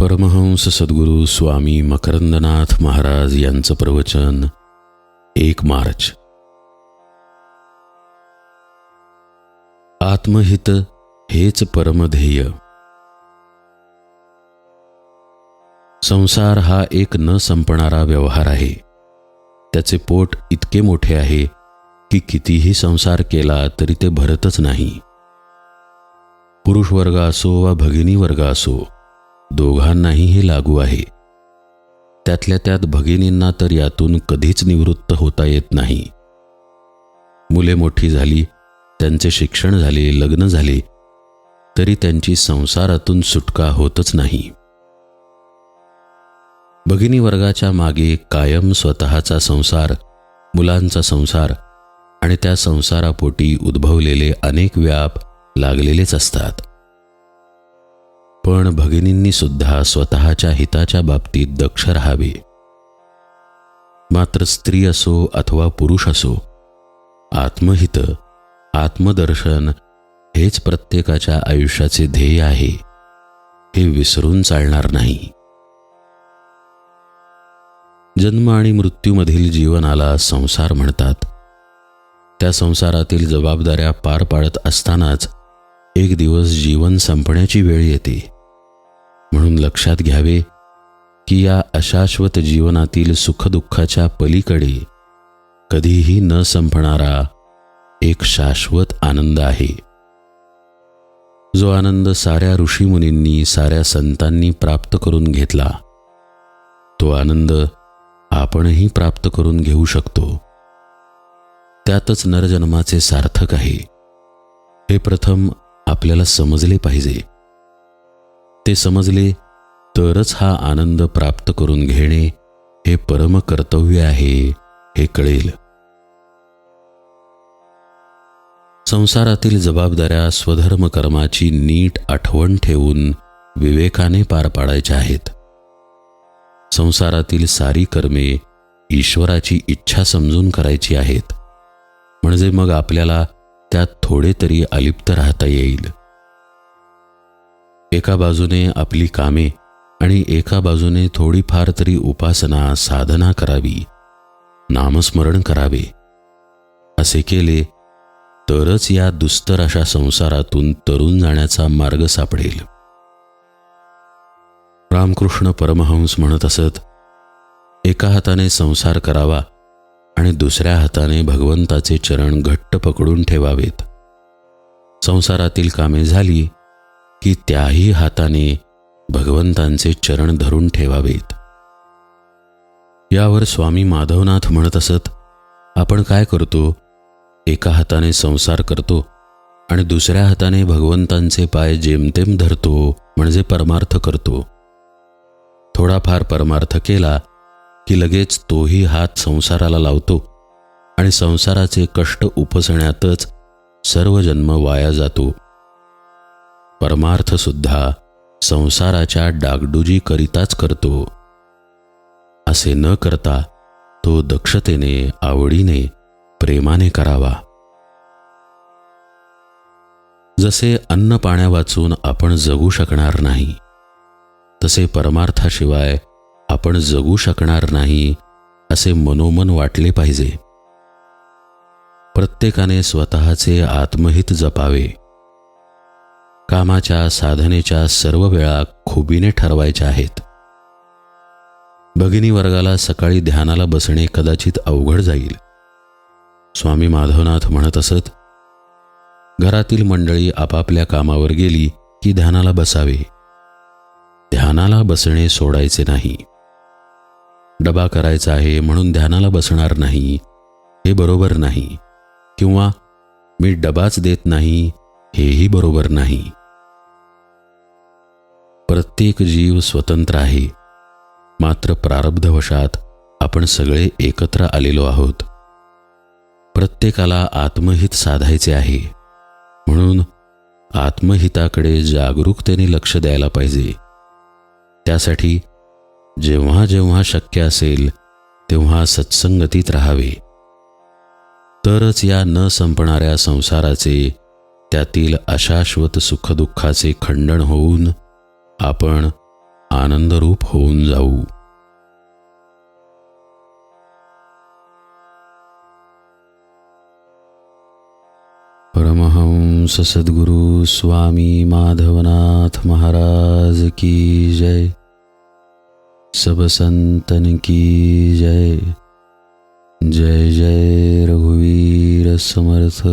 परमहंस सद्गुरू स्वामी मकरंदनाथ महाराज यांचं प्रवचन एक मार्च. आत्महित हेच परमध्येय संसार हा एक न संपणारा व्यवहार आहे. त्याचे पोट इतके मोठे आहे की कितीही संसार केला तरी ते भरतच नाही. पुरुष वर्ग असो वा भगिनी वर्ग असो दोघांनाही हे लागू आहे. त्यातल्या त्यात भगिनींना तर यातून कधीच निवृत्त होता येत नाही. मुले मोठी झाली त्यांचे शिक्षण झाले लग्न झाले तरी त्यांची संसारातून सुटका होतच नाही. भगिनी वर्गाच्या मागे कायम स्वतःचा संसार मुलांचा संसार आणि त्या संसारापोटी उद्भवलेले अनेक व्याप लागलेलेच असतात. पण भगिनींनी सुद्धा स्वतःच्या हिताच्या बाबतीत दक्ष राहावे. मात्र स्त्री असो अथवा पुरुष असो आत्महित आत्मदर्शन हेच प्रत्येकाच्या आयुष्याचे ध्येय आहे. हे विसरून चालणार नाही. जन्म आणि मृत्यूमधील जीवनाला संसार म्हणतात. त्या संसारातील जबाबदाऱ्या पार पाडत असतानाच एक दिवस जीवन संपण्याची वेळ येते. म्हणून लक्षात घ्यावे की या अशाश्वत जीवनातील सुखदुःखाच्या पलीकडे कधीही न संपणारा एक शाश्वत आनंद आहे. जो आनंद साऱ्या ऋषीमुनींनी साऱ्या संतांनी प्राप्त करून घेतला तो आनंद आपणही प्राप्त करून घेऊ शकतो. त्यातच नरजन्माचे सार्थक आहे. हे प्रथम आपल्याला समजले पाहिजे. ते समजले तरच हा आनंद प्राप्त करून घेणे हे परम कर्तव्य आहे हे कळेल. संसारातील जबाबदाऱ्या स्वधर्म कर्माची नीट आठवण ठेवून विवेकाने पार पाडायच्या आहेत. संसारातील सारी कर्मे ईश्वराची इच्छा समजून करायची आहेत. म्हणजे मग आपल्याला त्यात थोडे तरी अलिप्त राहता येईल. एका बाजूने आपली कामे आणि एका बाजूने थोडीफार तरी उपासना साधना करावी नामस्मरण करावे. असे केले तरच या दुस्तर अशा संसारातून तरुण जाण्याचा मार्ग सापडेल. रामकृष्ण परमहंस म्हणत असत एका हाताने संसार करावा आणि दुसऱ्या हाताने भगवंताचे चरण घट्ट पकडून ठेवावेत. संसारातील कामे झाली की त्याही हाताने भगवंतांचे चरण धरून ठेवावेत. यावर स्वामी माधवनाथ म्हणत असत आपण काय करतो? एका हाताने संसार करतो आणि दुसऱ्या हाताने भगवंतांचे पाय जेमतेम धरतो म्हणजे परमार्थ करतो. थोडाफार परमार्थ केला की लगेच तोही हात संसाराला लावतो आणि संसाराचे कष्ट उपसण्यातच सर्व जन्म वाया जातो. परमार्थसुद्धा संसाराच्या डागडुजी करिताच करतो. असे न करता तो दक्षतेने आवडीने प्रेमाने करावा. जसे अन्न पाण्या वाचून आपण जगू शकणार नाही तसे परमार्थाशिवाय आपण जगू शकणार नाही असे मनोमन वाटले पाहिजे. प्रत्येकाने स्वतःचे आत्महित जपावे. कामाच्या साधनेच्या सर्व वेळा खुबीने ठरवायच्या आहेत. भगिनी वर्गाला सकाळी ध्यानाला बसणे कदाचित अवघड जाईल. स्वामी माधवनाथ म्हणत असत घरातील मंडळी आपापल्या कामावर गेली की ध्यानाला बसावे. ध्यानाला बसणे सोडायचे नाही. डबा करायचा आहे म्हणून ध्यानाला बसणार नाही हे बरोबर नाही. किंवा मी डबाच देत नाही हेही बरोबर नाही. प्रत्येक जीव स्वतंत्र आहे. मात्र प्रारब्धवशात आपण सगळे एकत्र आलेलो आहोत. प्रत्येकाला आत्महित साधायचे आहे. म्हणून आत्महिताकडे जागरूकतेने लक्ष द्यायला पाहिजे. त्यासाठी जेव्हा जेव्हा शक्य असेल तेव्हा सत्संगतीत राहावे. तरच या न संपणाऱ्या संसाराचे त्यातील अशाश्वत सुखदुःखाचे खंडन होऊन आपण आनंदरूप होऊन जाऊ. परमहंस सद्गुरु स्वामी माधवनाथ महाराज की जय. सब संतन की जय. जय जय रघुवीर समर्थ.